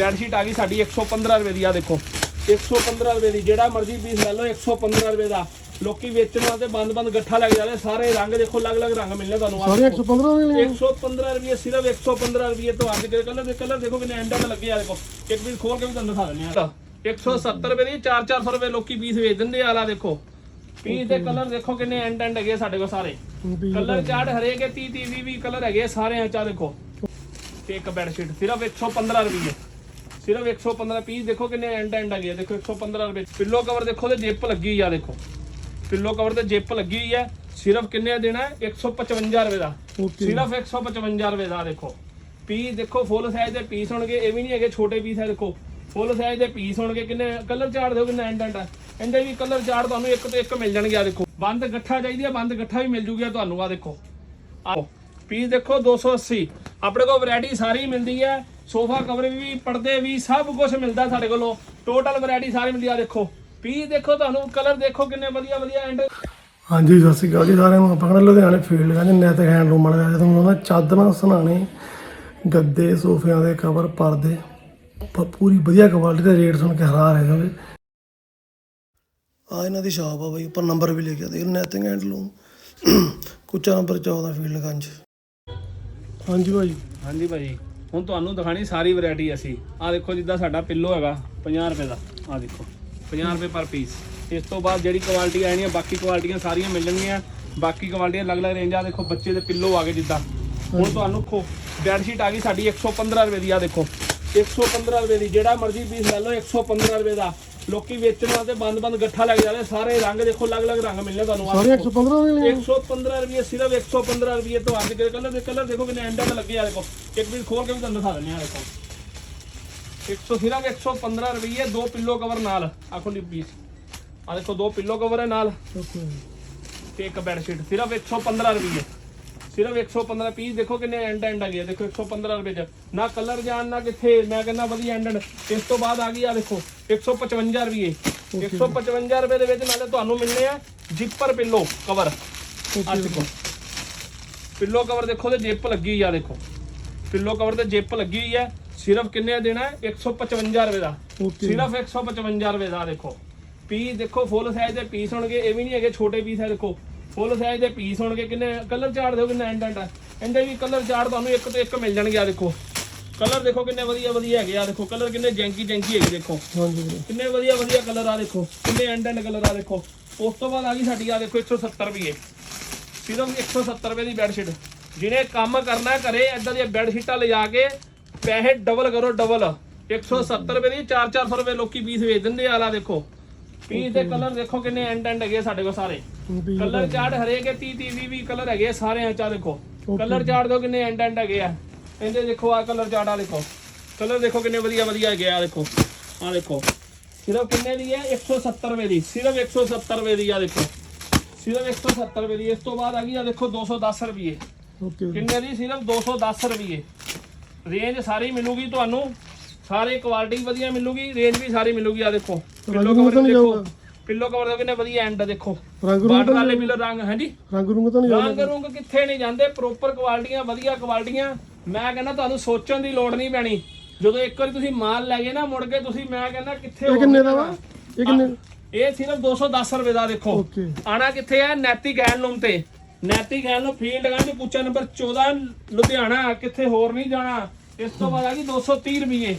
Bed sheet ਆ ਗਈ ਸਾਡੀ 115 ਰੁਪਏ ਦੀ ਆ ਦੇਖੋ। 115 ਰੁਪਏ ਦੀ ਜਿਹੜਾ ਮਰਜ਼ੀ ਪੀਸ ਲੈ ਲਓ 115 ਰੁਪਏ ਦਾ। ਲੋਕੀ ਵੇਚਣ ਵਾਸਤੇ ਬੰਦ-ਬੰਦ ਗੱਠਾ ਲੱਗ ਜਾਂਦੇ ਸਾਰੇ ਰੰਗ ਦੇਖੋ ਅਲੱਗ-ਅਲੱਗ ਰੰਗ ਮਿਲਣੇ ਤੁਹਾਨੂੰ ਸਾਰੇ ਦੇਖੋ। 115 ਮਿਲਣੇ 115 ਰੁਪਏ ਸਿਰਫ 115 ਰੁਪਏ ਤੋਂ ਅੱਜ ਦੇ ਕਲਰ ਦੇ ਕਲਰ ਦੇਖੋ ਕਿੰਨੇ ਐਂਡਾਂ ਲੱਗੇ ਆ ਦੇਖੋ। ਇੱਕ ਪੀਸ ਖੋਲ ਕੇ ਵੀ ਤੁਹਾਨੂੰ ਦਿਖਾ ਦਿੰਦੇ ਆ। 170 ਰੁਪਏ ਦੀ 4-400 ਰੁਪਏ ਲੋਕੀ ਪੀਸ ਵੇਚ ਦਿੰਦੇ ਆਲਾ ਦੇਖੋ। ਪੀਸ ਦੇ ਕਲਰ ਦੇਖੋ ਕਿੰਨੇ ਐਂਡ ਐਂਡ ਹੈਗੇ ਸਾਡੇ ਕੋਲ ਸਾਰੇ। ਕਲਰ ਚਾਰਟ ਹਰੇਕ 30 30 20 20 ਕਲਰ ਹੈਗੇ ਸਾਰੇ ਆ ਚਾ ਦੇਖੋ। ਤੇ ਇੱਕ ਬੈੱਡ ਸ਼ੀਟ ਸਿਰਫ 115 ਰੁਪਏ। ਸਿਰਫ 115 ਪੀਸ ਦੇਖੋ ਕਿੰਨੇ ਐਂਡ ਐਂਡ ਆ ਦੇਖੋ 115 ਰੁਪਏ ਪਿੱਲੋ ਕਵਰ ਦੇਖੋ ਤੇ ਜਿਪ ਲੱਗੀ ਆ ਦੇਖੋ। ਪਿੱਲੋ ਕਵਰ ਤੇ ਜਿਪ ਲੱਗੀ ਹੋਈ ਹੈ ਸਿਰਫ ਕਿੰਨੇ ਦੇਣਾ? ਹੈ 155 ਰੁਪਏ ਦਾ। ਸਿਰਫ 155 ਰੁਪਏ ਦਾ ਦੇਖੋ। ਪੀਸ ਦੇਖੋ ਫੁੱਲ ਸਾਈਜ਼ ਦੇ ਪੀਸ ਹੋਣਗੇ। ਇਹ ਵੀ ਨਹੀਂ ਹੈਗੇ ਛੋਟੇ ਪੀਸ ਹੈ ਦੇਖੋ। ਫੁੱਲ ਸਾਈਜ਼ ਦੇ ਪੀਸ ਹੋਣਗੇ। ਕਿੰਨੇ ਕਲਰ ਚਾਰਟ ਦਿਓ ਕਿੰਨਾ ਐਂਡ ਐਂਡ ਹੈ ਇਹਦੇ ਵੀ ਕਲਰ ਚਾਰਟ ਤੁਹਾਨੂੰ ਇੱਕ ਤੋਂ ਇੱਕ ਮਿਲ ਜਾਣਗੇ ਆ ਦੇਖੋ। ਬੰਦ ਗੱਠਾ ਚਾਹੀਦੀ ਹੈ ਬੰਦ ਗੱਠਾ ਵੀ ਮਿਲ ਜੂਗਾ ਤੁਹਾਨੂੰ ਆ ਦੇਖੋ। ਆਓ ਪੀਸ ਦੇਖੋ 280 ਆਪਣੇ ਕੋਲ ਵੈਰਾਈਟੀ ਸਾਰੀ ਮਿਲਦੀ ਹੈ ਸੋਫਾ ਕਵਰ ਵੀ ਪਰਦੇ ਵੀ ਸਭ ਕੁਝ ਮਿਲਦਾ ਸਾਡੇ ਕੋਲੋਂ। ਟੋਟਲ ਵੈਰਾਈਟੀ ਸਾਰੀ ਮਿਲਦੀ ਆ ਦੇਖੋ। ਪੀਸ ਦੇਖੋ ਤੁਹਾਨੂੰ ਕਲਰ ਦੇਖੋ ਕਿੰਨੇ ਵਧੀਆ ਵਧੀਆ ਐਂਡ ਹਾਂਜੀ ਸਤਿ ਸ਼੍ਰੀ ਅਕਾਲ ਜੀ ਸਾਰਿਆਂ ਨੂੰ। ਆਪਾਂ ਕਹਿੰਦੇ ਲੁਧਿਆਣੇ ਫੀਲਡ ਕਹਿੰਦੇ ਨੈਤਿਕ ਹੈਂਡਲੂਮ ਵਾਲੇ ਆ ਤੁਹਾਨੂੰ ਉਹਨਾਂ ਚਾਦਰਾਂ ਸਨਾਣੇ ਗੱਦੇ ਸੋਫਿਆਂ ਦੇ ਕਵਰ ਪਰਦੇ। ਪ- ਪੂਰੀ ਵਧੀਆ ਕੁਆਲਿਟੀ ਦੇ ਰੇਟ ਸੁਣ ਕੇ ਹੈਰਾਨ ਰਹਿ ਜਾਓਗੇ। ਆ ਇਹਨਾਂ ਦੀ ਸ਼ਾਪ ਆ ਬਾਈ ਉੱਪਰ ਨੰਬਰ ਵੀ ਲਿਖਿਆ ਦੇਖ ਨੈਤਿਕ ਹੈਂਡਲੂਮ ਕੁਚਾ ਨੰਬਰ 14 ਫੀਲਡਗੰਜ ਹਾਂਜੀ ਭਾਈ। ਹਾਂਜੀ ਭਾਜੀ ਹੁਣ ਤੁਹਾਨੂੰ ਦਿਖਾਣੀ ਸਾਰੀ ਵੈਰਾਈਟੀ ਅਸੀਂ। ਆ ਦੇਖੋ ਜਿੱਦਾਂ ਸਾਡਾ ਪਿੱਲੋ ਹੈਗਾ 50 ਰੁਪਏ ਦਾ। ਆ ਦੇਖੋ 50 ਰੁਪਏ ਪਰ ਪੀਸ ਇਸ ਤੋਂ ਬਾਅਦ ਜਿਹੜੀ ਕੁਆਲਿਟੀ ਆਣੀ ਹੈ ਬਾਕੀ ਕੁਆਲਿਟੀਆਂ ਸਾਰੀਆਂ ਮਿਲ ਜਾਣਗੀਆਂ ਬਾਕੀ ਕੁਆਲਿਟੀਆਂ ਅਲੱਗ-ਅਲੱਗ ਰੇਂਜ ਆ। ਦੇਖੋ ਬੱਚੇ ਦੇ ਪਿੱਲੋ ਆ ਗਏ ਜਿੱਦਾਂ। ਹੁਣ ਤੁਹਾਨੂੰ ਖੋ ਬੈੱਡ ਸ਼ੀਟ ਆ ਗਈ ਸਾਡੀ 115 ਰੁਪਏ ਦੀ ਆ ਦੇਖੋ। 115 ਰੁਪਏ ਦੀ ਜਿਹੜਾ ਮਰਜ਼ੀ ਪੀਸ ਲੈ ਲਓ 115 ਰੁਪਏ ਦਾ। ਲੋਕੀ ਵੇਚਣ ਵਾਸਤੇ ਬੰਦ-ਬੰਦ ਗੱਠਾ ਲੱਗ ਜਾਂਦੇ ਸਾਰੇ ਰੰਗ ਦੇਖੋ ਅਲੱਗ-ਅਲੱਗ ਰੰਗ ਮਿਲਣੇ ਤੁਹਾਨੂੰ ਸਾਰੇ ਦੇਖੋ। 115 ਮਿਲਣੇ 115 ਰੁਪਏ ਸਿਰਫ 115 ਰੁਪਏ ਤੋਂ ਅੱਜ ਦੇ ਕਲਰ ਦੇ ਕਲਰ ਦੇਖੋ ਕਿੰਨੇ ਐਂਡਾਂ ਲੱਗੇ ਆ ਦੇਖੋ। ਇੱਕ ਪੀਸ ਖੋਲ ਕੇ ਵੀ ਤੁਹਾਨੂੰ ਦਿਖਾ ਦਿੰਦੇ ਆ ਦੇਖੋ। 100 ਸਿਰਫ 115 ਰੁਪਏ ਦੋ ਪਿੱਲੋ ਕਵਰ ਨਾਲ। ਆਖੋ ਨੀ ਪੀਸ। ਆ ਦੇਖੋ ਦੋ ਪਿੱਲੋ ਕਵਰ ਹੈ ਨਾਲ। ਤੇ ਇੱਕ ਬੈੱਡ ਸ਼ੀਟ ਸਿਰਫ 115 ਰੁਪਏ। ਸਿਰਫ 115 ਪੀਸ ਦੇਖੋ ਕਿੰਨੇ ਐਂਡ ਐਂਡ ਆ। ਗਏ ਦੇਖੋ 115 ਰੁਪਏ ਚ। ਨਾ ਕਲਰ ਜਾਣ ਨਾ ਕਿੱਥੇ। ਮੈਂ ਕਹਿੰਦਾ ਵਧੀਆ ਐਂਡ ਐਂਡ ਇਸ ਤੋਂ ਬਾਅਦ ਆ ਗਈ ਆ ਦੇਖੋ। 155 ਰੁਪਏ। 155 ਰੁਪਏ ਦੇ ਵਿੱਚ ਨਾਲੇ ਤੁਹਾਨੂੰ ਮਿਲਨੇ ਆ ਜਿੱਪਰ ਪਿੱਲੋ ਕਵਰ ਆ ਦੇਖੋ। ਪਿੱਲੋ ਕਵਰ ਦੇਖੋ ਤੇ ਜਿੱਪ ਲੱਗੀ ਹੋਈ ਆ ਦੇਖੋ। ਪਿੱਲੋ ਕਵਰ ਤੇ ਜਿੱਪ ਲੱਗੀ ਹੋਈ ਹੈ ਸਿਰਫ ਕਿੰਨੇ ਦੇਣਾ? ਹੈ 155 ਰੁਪਏ ਦਾ। ਸਿਰਫ 155 ਰੁਪਏ ਦਾ ਦੇਖੋ। ਪੀਸ ਦੇਖੋ ਫੁੱਲ ਸਾਈਜ਼ ਦੇ ਪੀਸ ਹੋਣਗੇ। ਇਹ ਵੀ ਨਹੀਂ ਹੈਗੇ ਛੋਟੇ ਪੀਸ ਹੈ ਦੇਖੋ। ਫੁੱਲ ਸਾਈਜ਼ ਦੇ ਪੀਸ ਹੋਣਗੇ। ਕਿੰਨੇ ਕਲਰ ਚਾਰਟ ਦਿਓ ਕਿੰਨਾ ਐਂਡ ਐਂਡ ਹੈ ਇਹਦੇ ਵੀ ਕਲਰ ਚਾਰਟ ਤੁਹਾਨੂੰ ਇੱਕ ਤੋਂ ਇੱਕ ਮਿਲ ਜਾਣਗੇ ਆ ਦੇਖੋ। ਕਲਰ ਦੇਖੋ ਕਿੰਨੇ ਵਧੀਆ ਵਧੀਆ ਹੈਗੇ ਆ ਦੇਖੋ ਕਲਰ ਕਿੰਨੇ ਜੈਂਕੀ ਜੈਂਕੀ ਹੈਗੇ ਦੇਖੋ। ਹਾਂਜੀ ਵੀਰੇ। ਕਿੰਨੇ ਵਧੀਆ ਵਧੀਆ ਕਲਰ ਆ ਦੇਖੋ ਕਿੰਨੇ ਐਂਡ ਐਂਡ ਕਲਰ ਆ ਦੇਖੋ। ਉਸ ਤੋਂ ਬਾਅਦ ਆ ਗਈ ਸਾਡੀ ਆ ਦੇਖੋ 170 ਰੁਪਏ। ਸਿਰਫ 170 ਰੁਪਏ ਦੀ ਬੈੱਡ ਸ਼ੀਟ ਜਿਹਨੇ ਕੰਮ ਕਰਨਾ ਘਰੇ ਇਦਾਂ ਦੀਆਂ ਬੈੱਡ ਸ਼ੀਟਾਂ ਲਿਜਾ ਕੇ ਪੈਸੇ ਡਬਲ ਕਰੋ ਡਬਲ 170 ਰੁਪਏ ਦੀ 4-400 ਰੁਪਏ ਲੋਕੀ ਪੀਸ ਵੇਚ ਦਿੰਦੇ ਆ ਆਲਾ ਦੇਖੋ। ਪੀਸ ਦੇ ਕਲਰ ਦੇਖੋ ਕਿੰਨੇ ਐਂਡ ਐਂਡ ਹੈਗੇ ਸਾਡੇ ਕੋਲ ਸਾਰੇ। ਕਲਰ ਚਾਰਟ ਹਰੇਕ 30 30 20 20 ਕਲਰ ਹੈਗੇ ਆ ਸਾਰੇ ਆ ਚਾ ਦੇਖੋ ਕਲਰ ਚਾਰਟ ਦੋ ਕਿੰਨੇ ਐਂਡ ਐਂਡ ਹੈਗੇ ਆ। ਇਹਦੇ ਦੇਖੋ ਆ ਕਲਰ ਚਾਰਟ ਆ ਦੇਖੋ। ਕਲਰ ਦੇਖੋ ਕਿੰਨੇ ਵਧੀਆ ਵਧੀਆ ਹੈਗੇ ਆ ਦੇਖੋ। ਆ ਦੇਖੋ। ਸਿਰਫ ਕਿੰਨੇ ਦੀ ਹੈ? 170 ਰੁਪਏ ਦੀ। ਸਿਰਫ 170 ਰੁਪਏ ਦੀ ਆ ਦੇਖੋ। ਸਿਰਫ 170 ਰੁਪਏ ਦੀ। ਇਸ ਤੋਂ ਬਾਅਦ ਆ ਗਈ ਆ ਦੇਖੋ 210 ਰੁਪਏ। ਕਿੰਨੇ ਦੀ? ਸਿਰਫ 210 ਰੁਪਏ। ਰੇਂਜ ਸਾਰੀ ਮਿਲੂਗੀ ਤੁਹਾਨੂੰ। ਸਾਰੇ ਕੁਆਲਿਟੀ ਵਧੀਆ ਮਿਲੂਗੀ। ਰੇਂਜ ਵੀ ਸਾਰੀ ਮਿਲੂਗੀ ਆ ਦੇਖੋ। ਪਿੱਲੋ ਕਵਰ ਦੇਖੋ? ਪਿੱਲੋ ਕਵਰ ਦੇ ਕਿੰਨੇ ਵਧੀਆ ਐਂਡ ਦੇਖੋ। ਰੰਗ ਰੂਪ ਵਾਲੇ ਪਿੱਲੋ ਰੰਗ ਹਾਂਜੀ। ਰੰਗ ਰੂਪ ਤਾਂ ਨਹੀਂ ਰੰਗ ਰੁੰਗ ਕਿੱਥੇ ਨਹੀਂ ਜਾਂਦੇ। ਪ੍ਰੋਪਰ ਕੁਆਲਿਟੀਆਂ ਵਧੀਆ ਕੁਆਲਿਟੀਆਂ ਮੈਂ ਕਹਿੰਦਾ ਤੁਹਾਨੂੰ ਸੋਚਣ ਦੀ ਲੋੜ ਨਹੀਂ ਪੈਣੀ। ਜਦੋਂ ਇੱਕ ਵਾਰੀ ਤੁਸੀਂ ਮਾਲ ਲੈ ਗਏ ਨਾ ਮੁੜ ਕੇ ਤੁਸੀਂ ਮੈਂ ਕਹਿੰਦਾ ਕਿੱਥੇ ਇਹ ਕਿੰਨੇ ਦਾ ਵਾ। ਇਹ ਕਿੰਨੇ? ਇਹ ਸਿਰਫ 210 ਰੁਪਏ ਦਾ ਦੇਖੋ। ਓਕੇ। ਆਣਾ ਕਿੱਥੇ ਹੈ ਨੈਤਿਕ ਹੈਂਡਲੂਮ ਤੇ। ਨੈਤਿਕ ਹੈਂਡਲੂਮ ਫੀਲਡ ਗੰਜ ਪੁੱਛਾ ਨੰਬਰ 14 ਲੁਧਿਆਣਾ ਕਿੱਥੇ ਹੋਰ ਨਹੀਂ ਜਾਣਾ। ਇਸ ਤੋਂ ਬਾਅਦ ਆ ਗਈ 230 ਰੁਪਏ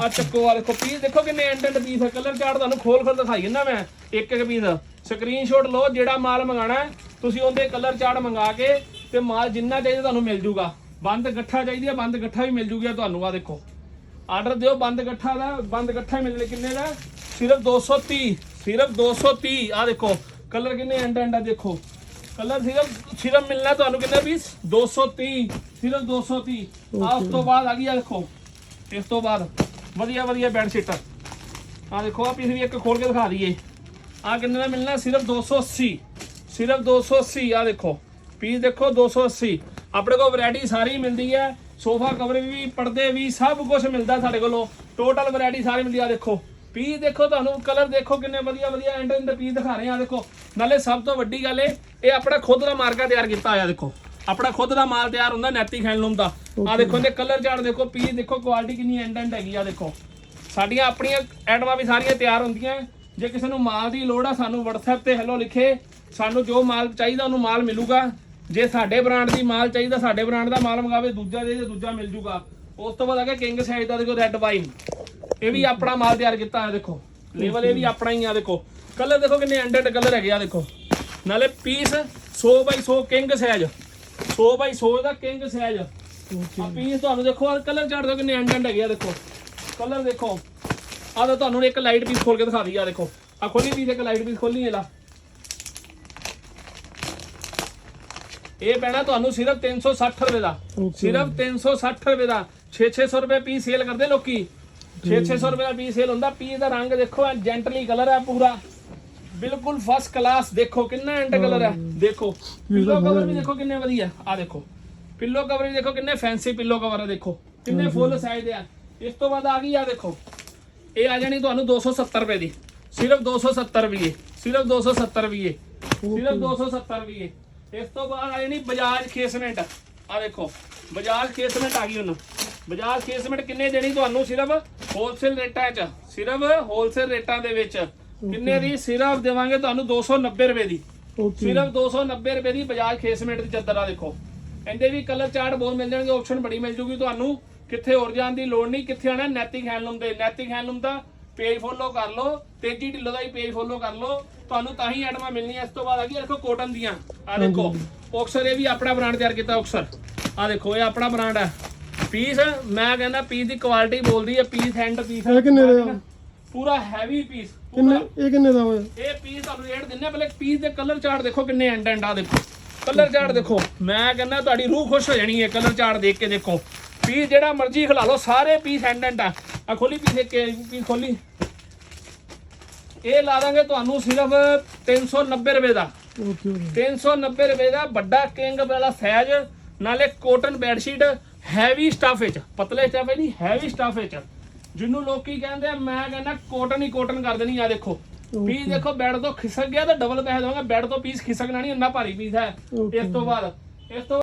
ਆ ਚੱਕੋ ਵਾਲੇ ਕੋ ਪੀਸ ਦੇਖੋ ਕਿੰਨੇ ਐਂਡ ਐਂਡ ਪੀਸ ਹੈ ਕਲਰ ਚਾਰਟ ਤੁਹਾਨੂੰ ਖੋਲ ਖੋਲ ਦਿਖਾਈ ਨਾ ਮੈਂ ਇੱਕ ਇੱਕ ਪੀਸ। ਸਕਰੀਨਸ਼ਾਟ ਲਓ ਜਿਹੜਾ ਮਾਲ ਮੰਗਾਣਾ ਤੁਸੀਂ ਉਹਦੇ ਕਲਰ ਚਾਰਟ ਮੰਗਾ ਕੇ ਤੇ ਮਾਲ ਜਿੰਨਾ ਚਾਹੀਦਾ ਤੁਹਾਨੂੰ ਮਿਲ ਜੂਗਾ। ਬੰਦ ਗੱਠਾ ਚਾਹੀਦੀ ਹੈ ਬੰਦ ਗੱਠਾ ਵੀ ਮਿਲ ਜੂਗਾ ਤੁਹਾਨੂੰ। ਆ ਦੇਖੋ ਆਰਡਰ ਦਿਓ, ਬੰਦ ਗੱਠਾ ਦਾ, ਬੰਦ ਗੱਠਾ ਹੀ ਮਿਲਣੇ ਕਿੰਨੇ ਦਾ? ਸਿਰਫ 230 ਸਿਰਫ 230 ਆ ਦੇਖੋ ਕਲਰ ਕਿੰਨੇ ਐਂਡ ਐਂਡ ਆ ਦੇਖੋ। ਕਲਰ ਸਿਰਫ ਸਿਰਫ ਮਿਲਣਾ ਤੁਹਾਨੂੰ ਕਿੰਨੇ ਪੀਸ 230 ਸਿਰਫ 230 ਆ ਉਸ ਤੋਂ ਬਾਅਦ ਆ ਗਈ ਆ ਦੇਖੋ, ਇਸ ਤੋਂ ਬਾਅਦ ਵਧੀਆ ਵਧੀਆ ਬੈੱਡ ਸ਼ੀਟ ਆ। ਦੇਖੋ ਆ ਪੀਸ ਵੀ ਇੱਕ ਖੋਲ ਕੇ ਦਿਖਾ ਦਈਏ। ਆ ਕਿੰਨੇ ਦਾ ਮਿਲਣਾ? ਸਿਰਫ 280 ਸਿਰਫ 280 ਆ ਦੇਖੋ ਪੀਸ ਦੇਖੋ 280 ਆਪਣੇ ਕੋਲ ਵੈਰਾਈਟੀ ਸਾਰੀ ਮਿਲਦੀ ਹੈ। ਸੋਫਾ ਕਵਰ ਵੀ, ਪਰਦੇ ਵੀ, ਸਭ ਕੁਝ ਮਿਲਦਾ ਸਾਡੇ ਕੋਲੋਂ। ਟੋਟਲ ਵੈਰਾਈਟੀ ਸਾਰੀ ਮਿਲਦੀ ਆ, ਦੇਖੋ। ਪੀਸ ਦੇਖੋ ਤੁਹਾਨੂੰ ਕਲਰ ਦੇਖੋ ਕਿੰਨੇ ਵਧੀਆ ਵਧੀਆ ਐਂਡ ਐਂਡ ਪੀਸ ਦਿਖਾ ਰਹੇ ਆ, ਦੇਖੋ। ਨਾਲੇ ਸਭ ਤੋਂ ਵੱਡੀ ਗੱਲ ਇਹ ਇਹ ਆਪਣਾ ਖੁਦ ਦਾ ਮਾਰਕਾ ਤਿਆਰ ਕੀਤਾ ਹੋਇਆ, ਦੇਖੋ। ਆਪਣਾ ਖੁਦ ਦਾ ਮਾਲ ਤਿਆਰ ਹੁੰਦਾ, ਨੈਤੀ ਹੈਂਡਲੂਮ ਦਾ ਆ ਦੇਖੋ ਇਹਦੇ ਕਲਰ ਚਾਰਟ ਦੇਖੋ ਪੀਸ ਦੇਖੋ ਕੁਆਲਿਟੀ ਕਿੰਨੀ ਐਂਡ ਐਂਡ ਹੈਗੀ ਆ, ਦੇਖੋ। ਸਾਡੀਆਂ ਆਪਣੀਆਂ ਐਡਮਾਂ ਵੀ ਸਾਰੀਆਂ ਤਿਆਰ ਹੁੰਦੀਆਂ ਜੇ ਕਿਸੇ ਨੂੰ ਮਾਲ ਦੀ ਲੋੜ ਆ, ਸਾਨੂੰ WhatsApp ਤੇ ਹੈਲੋ ਲਿਖੇ। ਸਾਨੂੰ ਜੋ ਮਾਲ ਚਾਹੀਦਾ, ਉਹਨੂੰ ਮਾਲ ਮਿਲੂਗਾ। ਜੇ ਸਾਡੇ ਬ੍ਰਾਂਡ ਦੀ ਮਾਲ ਚਾਹੀਦਾ ਸਾਡੇ ਬ੍ਰਾਂਡ ਦਾ ਮਾਲ ਮੰਗਾਵੇ ਦੂਜਾ ਦੇ ਦੇ ਦੂਜਾ ਮਿਲ ਜੂਗਾ। ਉਸ ਤੋਂ ਬਾਅਦ ਆ ਗਿਆ ਕਿੰਗ ਸਾਈਜ਼ ਦਾ ਦੇਖੋ ਰੈੱਡ ਵਾਈਨ ਇਹ ਵੀ ਆਪਣਾ ਮਾਲ ਤਿਆਰ ਕੀਤਾ ਹੈ ਦੇਖੋ। ਲੇਵਲ ਇਹ ਵੀ ਆਪਣਾ ਹੀ ਆ ਦੇਖੋ। ਕਲਰ ਦੇਖੋ ਕਿੰਨੇ ਐਂਡਡ ਕਲਰ ਹੈਗੇ ਆ ਦੇਖੋ। ਨਾਲੇ piece 100 by 100 king size 100 by 100 ਦਾ ਕਿੰਗ ਸਾਈਜ਼ ਆ ਪੀਸ ਤੁਹਾਨੂੰ ਦੇਖੋ ਆ ਕਲਰ ਚਾਰਟ ਦੇਖੋ ਕਿੰਨੇ ਐਂਡਡ ਹੈਗੇ ਆ ਦੇਖੋ। ਕਲਰ ਦੇਖੋ। ਆ ਤਾਂ ਤੁਹਾਨੂੰ ਇੱਕ ਲਾਈਟ ਪੀਸ ਖੋਲ ਕੇ ਦਿਖਾ ਦਈ ਆ ਦੇਖੋ। ਆ ਖੋਲੀ ਪੀਸ ਇੱਕ ਲਾਈਟ ਪੀਸ ਖੋਲੀ ਇਹਦਾ ਇਹ ਪੈਣਾ ਤੁਹਾਨੂੰ ਸਿਰਫ 360 ਰੁਪਏ ਦਾ। ਸਿਰਫ 360 ਰੁਪਏ ਦਾ। 6-600 ਰੁਪਏ ਪੀਸ ਸੇਲ ਕਰਦੇ ਲੋਕੀ। 6-600 ਰੁਪਏ ਦਾ ਪੀਸ ਸੇਲ ਹੁੰਦਾ। ਪੀਸ ਦਾ ਰੰਗ ਦੇਖੋ ਐ ਜੈਂਟਲੀ ਕਲਰ ਹੈ ਪੂਰਾ। ਬਿਲਕੁਲ ਫਸਟ ਕਲਾਸ ਦੇਖੋ ਕਿੰਨਾ ਐਂਟ ਕਲਰ ਹੈ। ਦੇਖੋ ਪਿੱਲੋ ਕਵਰ ਵੀ ਦੇਖੋ ਕਿੰਨੇ ਵਧੀਆ। ਆ ਦੇਖੋ। ਪਿੱਲੋ ਕਵਰ ਵੀ ਦੇਖੋ ਕਿੰਨੇ ਫੈਂਸੀ ਪਿੱਲੋ ਕਵਰ ਹੈ ਦੇਖੋ। ਕਿੰਨੇ ਫੁੱਲ ਸਾਈਜ਼ ਦੇ ਆ। ਇਸ ਤੋਂ ਬਾਅਦ ਆ ਗਈ ਆ ਦੇਖੋ। ਇਹ ਆ ਜਾਣੀ ਤੁਹਾਨੂੰ 270 ਰੁਪਏ ਦੀ। ਸਿਰਫ 270 ਰੁਪਏ। ਸਿਰਫ 270 ਰੁਪਏ। ਸਿਰਫ 270 ਰੁਪਏ। ਇਸ ਤੋਂ ਬਾਅਦ ਆ ਜਾਣੀ ਬਜਾਜ ਖੇਸਮੈਂਟ। ਆ ਦੇਖੋ ਬਜਾਜ ਖੇਸਮੈਂਟ ਆ ਗਈ ਹੁਣ। ਬਜਾਜ ਖੇਸਮੈਂਟ ਕਿੰਨੇ ਦੇਣੀ ਤੁਹਾਨੂੰ? ਸਿਰਫ ਹੋਲਸੇਲ ਰੇਟਾਂ 'ਚ। ਸਿਰਫ ਹੋਲਸੇਲ ਰੇਟਾਂ ਦੇ ਵਿੱਚ। ਕਿੰਨੇ ਦੀ? ਸਿਰਫ ਦੇਵਾਂਗੇ ਤੁਹਾਨੂੰ 290 ਰੁਪਏ ਦੀ। ਸਿਰਫ 290 ਰੁਪਏ ਦੀ ਬਜਾਜ ਖੇਸਮੈਂਟ ਦੀ ਚੱਦਰ ਆ ਦੇਖੋ। ਇਹਦੇ ਵੀ ਕਲਰ ਚਾਰਟ ਬਹੁਤ ਮਿਲ ਜਾਣਗੇ ਆਪਸ਼ਨ ਬੜੀ ਮਿਲ ਜੂਗੀ ਤੁਹਾਨੂੰ। ਕਿੱਥੇ ਹੋਰ ਜਾਣ ਦੀ ਲੋੜ ਨਹੀਂ ਕਿੱਥੇ ਆਣਾ ਨੈਤਿਕ ਹੈਂਡਲੂਮ ਦੇ। ਨੈਤਿਕ ਹੈਂਡਲੂਮ ਦਾ ਪੇਜ ਫੋਲੋ ਕਰ ਲਓ ਤੇਜੀ ਢਿੱਲੋਂ ਦਾ ਹੀ ਪੇਜ ਫੋਲੋ ਕਰ ਲਓ। ਤੁਹਾਨੂੰ ਤਾਂ ਹੀ ਐਡਮਾਂ ਮਿਲਣੀਆਂ ਇਸ ਤੋਂ ਬਾਅਦ ਆ ਗਈ ਦੇਖੋ ਕੋਟਨ ਦੀਆਂ। ਆ ਦੇਖੋ ਔਕਸਰ ਇਹ ਵੀ ਆਪਣਾ ਬ੍ਰਾਂਡ ਤਿਆਰ ਕੀਤਾ ਔਕਸਰ ਆ ਦੇਖੋ ਇਹ ਆਪਣਾ ਬ੍ਰਾਂਡ ਹੈ ਪੀਸ ਮੈਂ ਕਹਿੰਦਾ ਪੀਸ ਦੀ ਕੁਆਲਿਟੀ ਬੋਲਦੀ ਹੈ ਪੀਸ ਹੈਂਡ ਪੀਸ ਇਹ ਕਿੰਨੇ ਦਾ? ਪੂਰਾ ਹੈਵੀ ਪੀਸ ਕਿੰਨੇ ਇਹ ਕਿੰਨੇ ਦਾ ਹੋਇਆ? ਇਹ ਪੀਸ ਤੁਹਾਨੂੰ ਰੇਟ ਦਿੰਨੇ ਆ, ਪਹਿਲੇ ਪੀਸ ਦੇ ਕਲਰ ਚਾਰਟ ਦੇਖੋ ਕਿੰਨੇ ਐਂਡ ਐਂਡ ਆ ਦੇਖੋ। ਕਲਰ ਚਾਰਟ ਦੇਖੋ। ਮੈਂ ਕਹਿੰਦਾ ਤੁਹਾਡੀ ਰੂਹ ਖੁਸ਼ ਹੋ ਜਾਣੀ ਹੈ ਕਲਰ ਚਾਰਟ ਦੇਖ ਕੇ ਦੇਖੋ। ਪੀਸ ਜਿਹੜਾ ਮਰਜ਼ੀ ਖਿਲਾ ਲਓ ਸਾਰੇ ਪੀਸ ਐਂਡ ਐਂਡ ਆ। ਆ ਖੋਲੀ ਪੀਸ ਇੱਕ ਪੀਸ ਖੋਲੀ। ਇਹ ਲਾ ਦਾਂਗੇ ਤੁਹਾਨੂੰ ਸਿਰਫ 390 ਰੁਪਏ ਦਾ। ਓਕੇ ਓਕੇ 390 ਰੁਪਏ ਦਾ ਵੱਡਾ ਕਿੰਗ ਵਾਲਾ ਸਾਈਜ਼ ਨਾਲੇ ਕੋਟਨ ਬੈਡਸ਼ੀਟ ਹੈਵੀ ਸਟਫ ਵਿੱਚ। ਪਤਲੇ ਸਟਫ ਨਹੀਂ ਹੈਵੀ ਸਟਫ ਵਿੱਚ। ਜਿਹਨੂੰ ਲੋਕੀ ਕਹਿੰਦੇ ਆ ਮੈਂ ਕਹਿੰਦਾ ਕੋਟਨ ਹੀ ਕੋਟਨ ਕਰ ਦੇਣੀ ਆ ਦੇਖੋ। ਪੀਸ ਦੇਖੋ ਬੈੱਡ ਤੋਂ ਖਿਸਕ ਗਿਆ ਤਾਂ ਡਬਲ ਪੈਸੇ ਦਵਾਂਗਾ ਬੈੱਡ ਤੋਂ ਪੀਸ ਖਿਸਕਣਾ ਨਹੀਂ ਇੰਨਾ ਭਾਰੀ ਪੀਸ ਹੈ. ਇਸ ਤੋਂ ਬਾਅਦ ਇਸ ਤੋਂ